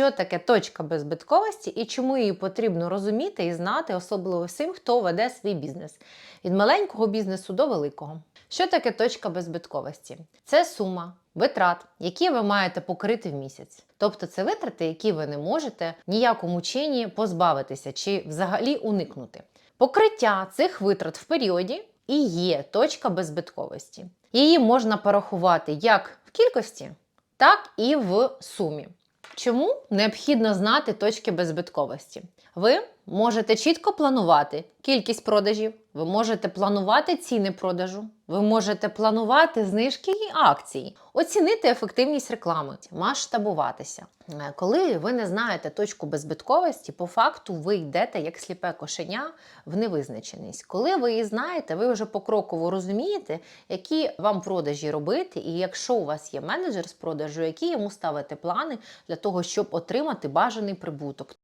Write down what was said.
що таке точка беззбитковості і чому її потрібно розуміти і знати, особливо всім, хто веде свій бізнес від маленького бізнесу до великого. Що таке точка беззбитковості? Це сума витрат, які ви маєте покрити в місяць. Тобто це витрати, які ви не можете ніякому чині позбавитися чи взагалі уникнути. Покриття цих витрат в періоді і є точка беззбитковості. Її можна порахувати як в кількості, так і в сумі. Чому необхідно знати точки беззбитковості? Ви можете чітко планувати кількість продажів, ви можете планувати ціни продажу, ви можете планувати знижки і акції, оцінити ефективність реклами, масштабуватися. Е, Коли ви не знаєте точку беззбитковості, по факту ви йдете як сліпе кошеня в невизначеність. Коли ви її знаєте, ви вже покроково розумієте, які вам продажі робити, і якщо у вас є менеджер з продажу, які йому ставити плани для того, щоб отримати бажаний прибуток.